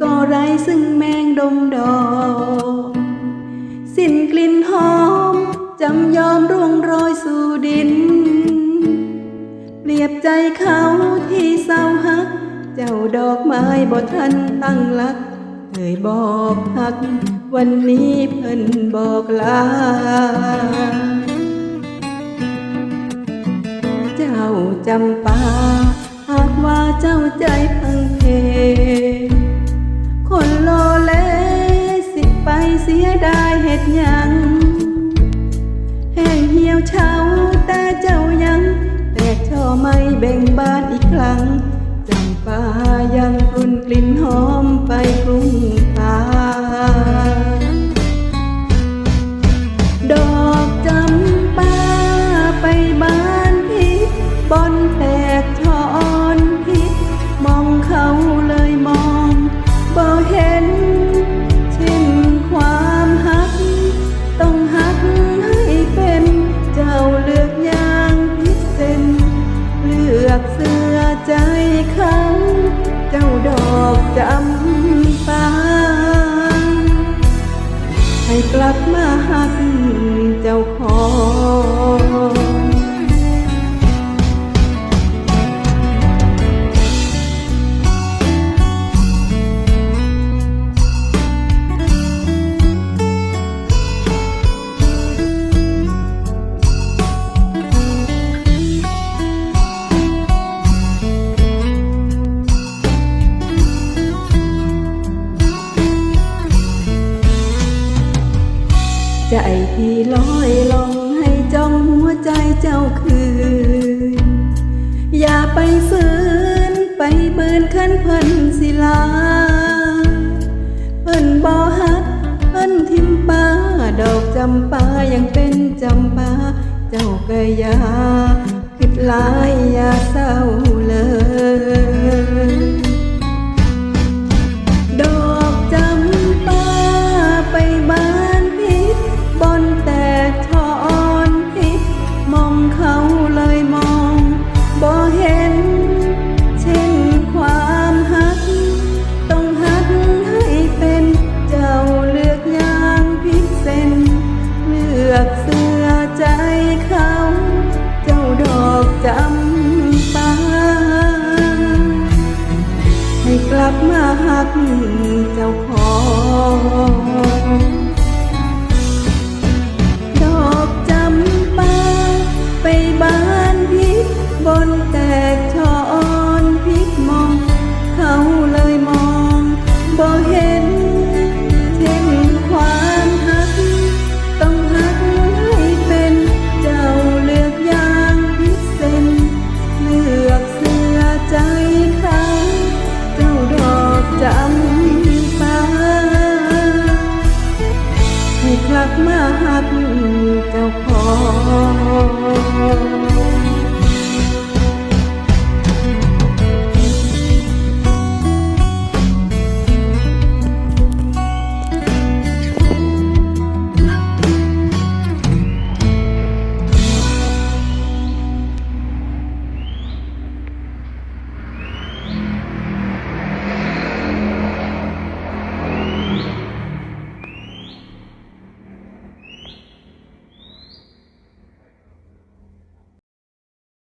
ก็ไร้ซึ่งแมงดมดอกสิ้นกลิ่นหอมจำยอมร่วงโรยสู่ดิน เปรียบใจเขาที่เศร้าฮัก เจ้าดอกไม้บ่ทันตั้งหลักเคยบอกฮัก วันนี้เพิ่นบอกลา เจ้าจำปา หากว่าเจ้าใจพังเพ คนโลเลสิไปเสียดายเหตุยังแห้งเหี่ยวเฉาแต่เจ้ายังแตกช่อไม่เบ่งบานอีกครั้งจำปายังกลุ่นกลิ่นหอมไปกรุงตาดอกจำปาไปบ้านพิษบอนแเลือกเสื้อใจเขาเจ้าดอกจำปาให้กลับมาหักเจ้าของ ที่ลอยลองให้จ้องหัวใจเจ้าคืน อย่าไปฝืนไปเบินขั้นเพิ่นศิลา เพิ่นบ่ฮักเพิ่นทิมป้าดอกจำปายังเป็นจำปาเจ้าก็อย่าคิดลายอย่าเศร้าเลย กเจ้าของดอกจำปาไปบ้านพิษบนแตกชอนพิษมอง เขาเลยมองบ่เห็น ใ